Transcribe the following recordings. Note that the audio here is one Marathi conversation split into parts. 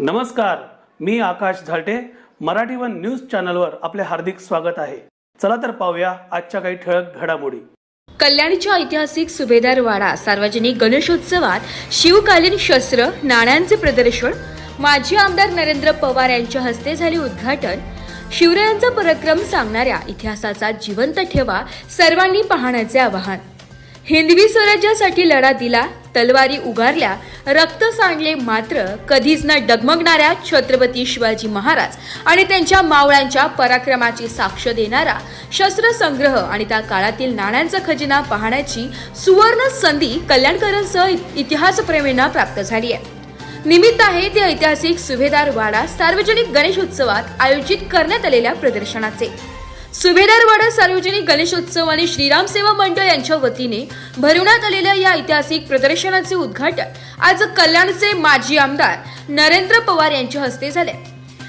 नमस्कार मी आकाश झालटे. मराठी वन न्यूज चॅनलवर आपले हार्दिक स्वागत आहे. चला तर पाहूया आजच्या काही ठळक घडामोडी. कल्याणच्या ऐतिहासिक सुभेदार वाडा सार्वजनिक गणेशोत्सवात शिवकालीन शस्त्र नाण्यांचे प्रदर्शन माजी आमदार नरेंद्र पवार यांच्या हस्ते झाले उद्घाटन. शिवरायांचा पराक्रम सांगणाऱ्या इतिहासाचा जिवंत ठेवा सर्वांनी पाहण्याचे आवाहन. हिंदवी स्वराज्यासाठी लढा दिला तलवारी उगारल्या रक्त सांडले मात्र कधीच न डगमगणाऱ्या छत्रपती शिवाजी महाराज आणि त्यांच्या मावळ्यांच्या पराक्रमाची साक्ष देणारा शस्त्रसंग्रह आणि त्या काळातील नाण्यांचा खजिना पाहण्याची सुवर्ण संधी कल्याणकरांसह इतिहासप्रेमींना प्राप्त झाली आहे. निमित्त आहे ते ऐतिहासिक सुभेदार वाडा सार्वजनिक गणेशोत्सवात आयोजित करण्यात आलेल्या प्रदर्शनाचे. सुभेदारवाडा सार्वजनिक गणेशोत्सव आणि श्रीराम सेवा मंडळ यांच्या वतीने भरवण्यात आलेल्या या ऐतिहासिक प्रदर्शनाचे उद्घाटन आज कल्याणचे माजी आमदार नरेंद्र पवार यांच्या हस्ते झाले.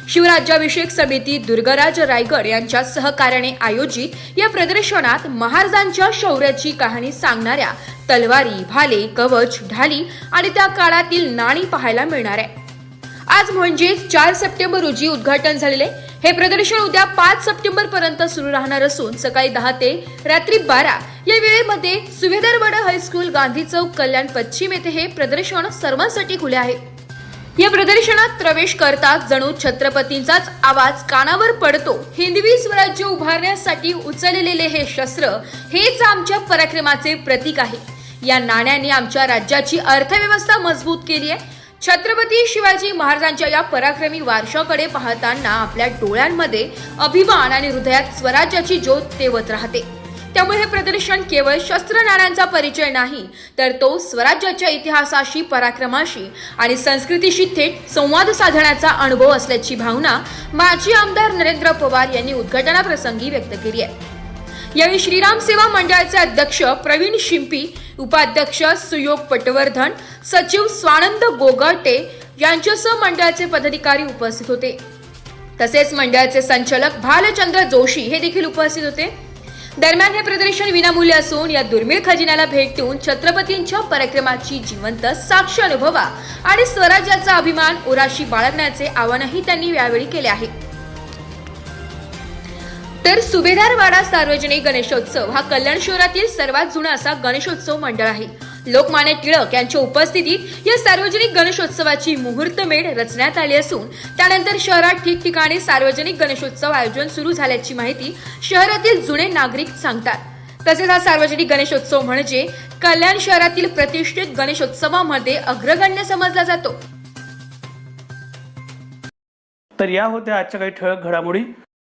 शिवराज्याभिषेक समिती दुर्गराज रायगड यांच्या सहकार्याने आयोजित या प्रदर्शनात महाराजांच्या शौर्याची कहाणी सांगणाऱ्या तलवारी भाले कवच ढाली आणि त्या काळातील नाणी पाहायला मिळणार आहे. आज म्हणजेच चार सप्टेंबर रोजी उद्घाटन झालेले. हे प्रदर्शन उद्या पाच सप्टेंबर पर्यंत सुरू राहणार असून सकाळी दहा ते रात्री बारा या वेळेमध्ये सुभेदारवाडा हायस्कूल गांधी चौक कल्याण पश्चिम येथे हे प्रदर्शन सर्वांसाठी खुले आहे. या प्रदर्शनात प्रवेश करताच जणू छत्रपतींचाच आवाज कानावर पडतो. हिंदवी स्वराज्य उभारण्यासाठी उचललेले हे शस्त्र हेच आमच्या पराक्रमाचे प्रतीक आहे. या नाण्याने आमच्या राज्याची अर्थव्यवस्था मजबूत केली आहे. छत्रपती शिवाजी महाराजांच्या या पराक्रमी वारशाकडे पाहताना आपल्या डोळ्यांमध्ये अभिमान आणि हृदयात स्वराज्याची ज्योत तेवत राहते. त्यामुळे हे प्रदर्शन केवळ शस्त्रनाऱ्यांचा परिचय नाही तर तो स्वराज्याच्या इतिहासाशी पराक्रमाशी आणि संस्कृतीशी थेट संवाद साधण्याचा अनुभव असल्याची भावना माजी आमदार नरेंद्र पवार यांनी उद्घाटनाप्रसंगी व्यक्त केली आहे. यावेळी श्रीराम सेवा मंडळाचे अध्यक्ष प्रवीण शिंपी उपाध्यक्ष सुयोग पटवर्धन सचिव स्वानंद गोगटे यांच्यासह मंडळाचे पदाधिकारी उपस्थित होते. तसेच मंडळाचे संचालक भालचंद्र जोशी हे देखील उपस्थित होते. दरम्यान हे प्रदर्शन विनामूल्य असून या दुर्मिळ खजिन्याला भेट देऊन छत्रपतींच्या पराक्रमाची जिवंत साक्ष अनुभवा आणि स्वराज्याचा अभिमान उराशी बाळगण्याचे आवाहनही त्यांनी यावेळी केले आहे. तर सुभेदारवाडा सार्वजनिक गणेशोत्सव हा कल्याण शहरातील सर्वात जुना असा गणेशोत्सव मंडळ आहे. लोकमान्य टिळक यांच्या उपस्थितीत या सार्वजनिक गणेशोत्सवाची मुहूर्तमेढ रचण्यात आली असून त्यानंतर शहरात ठिकठिकाणी सार्वजनिक गणेशोत्सव आयोजन सुरू झाल्याची माहिती शहरातील जुने नागरिक सांगतात. तसेच हा सार्वजनिक गणेशोत्सव म्हणजे कल्याण शहरातील प्रतिष्ठित गणेशोत्सवामध्ये अग्रगण्य समजला जातो. तर या होत्या आजच्या काही ठळक घडामोडी.